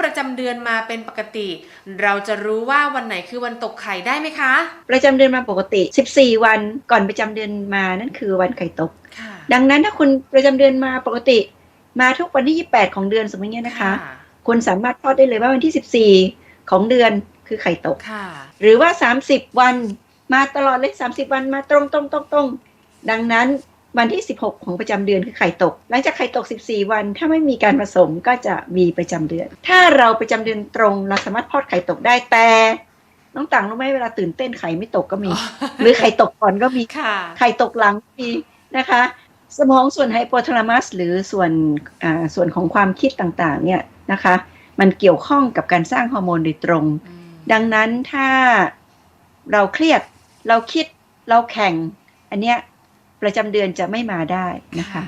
ประจำเดือนมาเป็นปกติ เราจะรู้ว่าวันไหนคือวันตกไข่ได้ไหมคะ ประจำเดือนมาปกติ 14 วันก่อนประจำเดือนมานั่นคือวันไข่ตกค่ะดังนั้นถ้าคุณประจำเดือนมาปกติ มาทุกวันที่ 28 ของเดือนสมมติเนี้ยนะคะ คุณสามารถทอดได้เลยว่าวันที่ 14 ของเดือนคือไข่ตกค่ะหรือว่า 30 วันมาตลอดเลย30 วันมาตรงตรงตรงตรงดังนั้น วันที่ 16 ของประจำเดือนคือไข่ตก หลังจากไข่ตก 14 วัน ถ้าไม่มีการผสมก็จะมีประจำเดือน ถ้าเราประจำเดือนตรงเราสามารถทอดไข่ตกได้แต่น้องต่างรู้ไหมเวลาตื่นเต้นไข่ไม่ตกก็มี หรือไข่ตกก่อนก็มีค่ะไข่ตกหลังก็มีนะคะ สมองส่วนไฮโปทาลามัสหรือส่วนอ่าส่วนของความคิดต่างๆเนี่ยนะคะ มันเกี่ยวข้องกับการสร้างฮอร์โมนโดยตรง ดังนั้นถ้าเราเครียดเราคิดเราแข่ง อันเนี้ย ประจำเดือนจะไม่มาได้นะคะ